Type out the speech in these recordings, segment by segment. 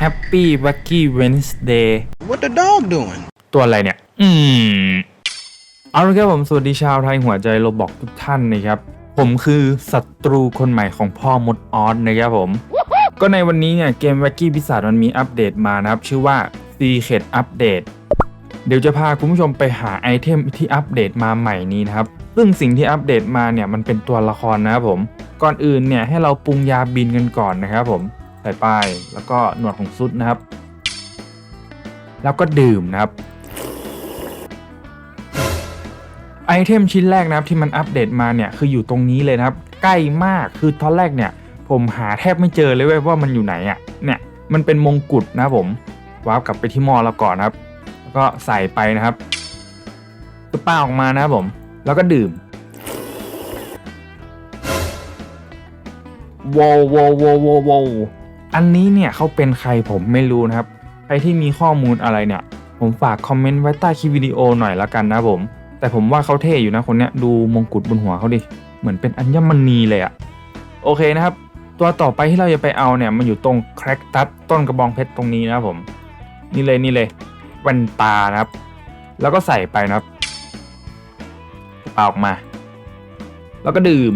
Happy Wacky Wednesday What the dog doing? ตัวอะไรเนี่ย อืม เอาละครับผมสวัสดีชาวไทยหัวใจโรบอกทุกท่านนะครับ ผมคือศัตรูคนใหม่ของพ่อมดออสนะครับผม ก็ในวันนี้เนี่ยเกม Wacky พิศาจมันมีอัปเดตมานะครับ ชื่อว่า Secret Update เดี๋ยวจะพาคุณผู้ชมไปหาไอเทมที่อัปเดตมาใหม่นี้นะครับ ซึ่งสิ่งที่อัปเดตมาเนี่ยมันเป็นตัวละครนะครับผม ก่อนอื่นเนี่ยให้เราปรุงยาบินกันก่อนนะครับผม ใส่ป้ายแล้วก็หนวดของซุดนะครับ แล้วก็ดื่มนะครับ ไอเทมชิ้นแรกนะครับที่มันอัปเดตมาเนี่ยคืออยู่ตรงนี้เลยนะครับ ใกล้มากคือตอนแรกเนี่ย ผมหาแทบไม่เจอเลยเว้ยว่ามันอยู่ไหนอะ่ะเนี่ยมันเป็นมงกุฎนะผมวาร์ปกลับไปที่มอเราก่อนนะครับ แล้วก็ใส่ไปนะครับก็ป้าออกมานะครับผม แล้วก็ดื่มว้าวว้าวว้าวว้าวว้าว อันนี้เนี่ยเขาเป็นใครผมไม่รู้นะครับ ใครที่มีข้อมูลอะไรเนี่ย ผมฝากคอมเมนต์ไว้ใต้คลิปวิดีโอหน่อยละกันนะผม แต่ผมว่าเขาเท่อยู่นะคนเนี้ยดูมงกุฎบนหัวเขาดิ เหมือนเป็นอัญมณีเลยอะโอเคนะครับ ตัวต่อไปที่เราจะไปเอาเนี่ยมันอยู่ตรงแครกตัสต้นกระบองเพชรตรงนี้นะผม นี่เลยนี่เลยแว่นตานะครับ แล้วก็ใส่ไปนะครับเป่าออกมา แล้วก็ดื่ม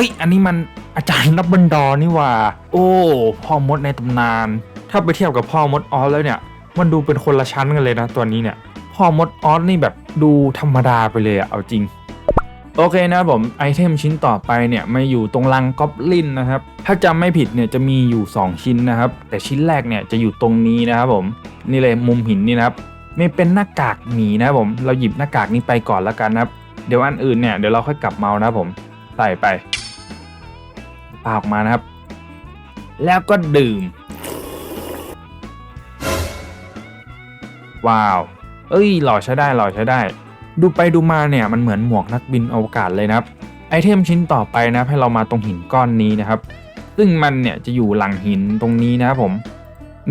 ฮ้ย อันนี้มันอาจารย์นับบันดอนี่ว่า โอ้ พ่อมดในตำนาน ถ้าไปเทียบกับพ่อมดออสแล้วเนี่ย มันดูเป็นคนละชั้นกันเลยนะตัวนี้เนี่ย พ่อมดออสนี่แบบดูธรรมดาไปเลยอะเอาจริง โอเคนะผมไอเทมชิ้นต่อไปเนี่ยมาอยู่ตรงลังก๊อบลินนะครับ ถ้าจำไม่ผิดเนี่ยจะมีอยู่ 2 ชิ้นนะครับ แต่ชิ้นแรกเนี่ยจะอยู่ตรงนี้นะครับผมนี่เลยมุมหินนี่นะครับไม่เป็นหน้ากากหมีนะครับผมเราหยิบหน้ากากนี้ไปก่อนแล้วกันนะครับ เดี๋ยวอันอื่นเนี่ยเดี๋ยวเราค่อยกลับเมานะครับผมใส่ไปาออกมานะครับ แล้วก็ดื่ม ว้าว เอ้ยหล่อใช้ได้หล่อใช้ได้ ดูไปดูมาเนี่ยมันเหมือนหมวกนักบินอวกาศเลยนะครับ ไอเทมชิ้นต่อไปนะให้เรามาตรงหินก้อนนี้นะครับ ซึ่งมันเนี่ยจะอยู่หลังหินตรงนี้นะครับผม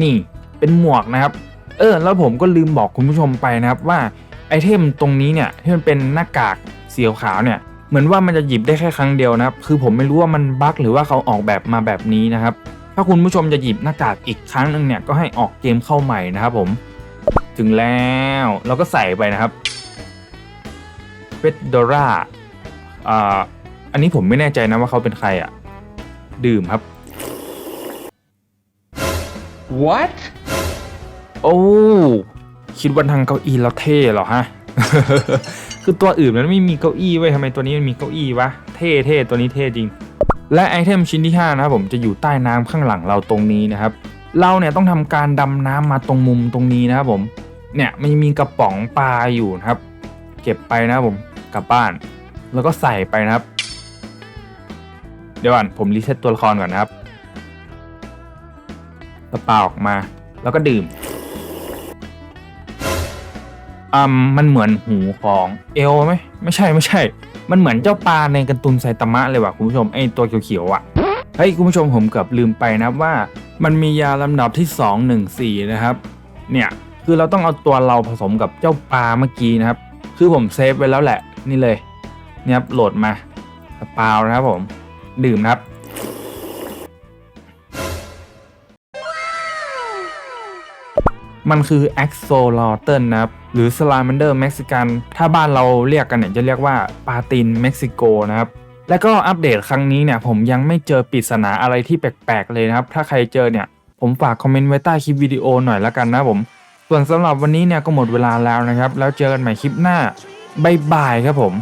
นี่เป็นหมวกนะครับ เออ แล้วผมก็ลืมบอกคุณผู้ชมไปนะครับว่าไอเทมตรงนี้เนี่ยที่มันเป็นหน้ากากสีขาวเนี่ย เหมือนว่ามันจะหยิบได้แค่ครั้งเดียวนะครับ คือผมไม่รู้ว่ามันบั๊กหรือว่าเขาออกแบบมาแบบนี้นะครับ ถ้าคุณผู้ชมจะหยิบหน้ากากอีกครั้งหนึ่งเนี่ยก็ให้ออกเกมเข้าใหม่นะครับผม ถึงแล้วเราก็ใส่ไปนะครับเฟดโดราอ่าอันนี้ผมไม่แน่ใจนะว่าเขาเป็นใครอะดื่มครับ What? โอ้คิดว่าทางเก้าอี้เราเท่เหรอฮะ คือตัวอื่นมันไม่มีเก้าอี้ไว้ทำไมตัวนี้มันมีเก้าอี้วะ เท่เท่ตัวนี้เท่จริง และไอเทมชิ้นที่ 5 นะครับผมจะอยู่ใต้น้ำข้างหลังเราตรงนี้นะครับ เราเนี่ยต้องทำการดำน้ำมาตรงมุมตรงนี้นะครับผม เนี่ยมันมีกระป๋องปลาอยู่นะครับ เก็บไปนะครับผมกลับบ้าน แล้วก็ใส่ไปนะครับ เดี๋ยวก่อนผมรีเซ็ตตัวละครก่อนนะครับกระเป๋าออกมา แล้วก็ดื่ม อืมมันเหมือนหูของเอลไหมไม่ใช่ไม่ใช่ มันเหมือนเจ้าปลาในการ์ตูนไซตามะเลยว่ะคุณผู้ชมไอตัวเขียวๆอะเฮ้ยคุณผู้ชมผมเกือบลืมไปนะว่า มันมียาลำดับที่ 214 นะครับ เนี่ยคือเราต้องเอาตัวเราผสมกับเจ้าปลาเมื่อกี้นะครับ คือผมเซฟไว้แล้วแหละนี่เลยเนี่ยครับโหลดมากระเป๋านะครับผม ดื่มนะครับ มันคือ axolotl นะครับ หรือ salamander mexican ถ้าบ้านเราเรียกกันเนี่ยจะเรียกว่าปาตินเม็กซิโกนะครับ และก็อัปเดตครั้งนี้เนี่ยผมยังไม่เจอปริศนาอะไรที่แปลกๆเลยนะครับ ถ้าใครเจอเนี่ยผมฝากคอมเมนต์ไว้ใต้คลิปวิดีโอหน่อยละกันนะผม ส่วนสำหรับวันนี้เนี่ยก็หมดเวลาแล้วนะครับ แล้วเจอกันใหม่คลิปหน้าบายบายครับผม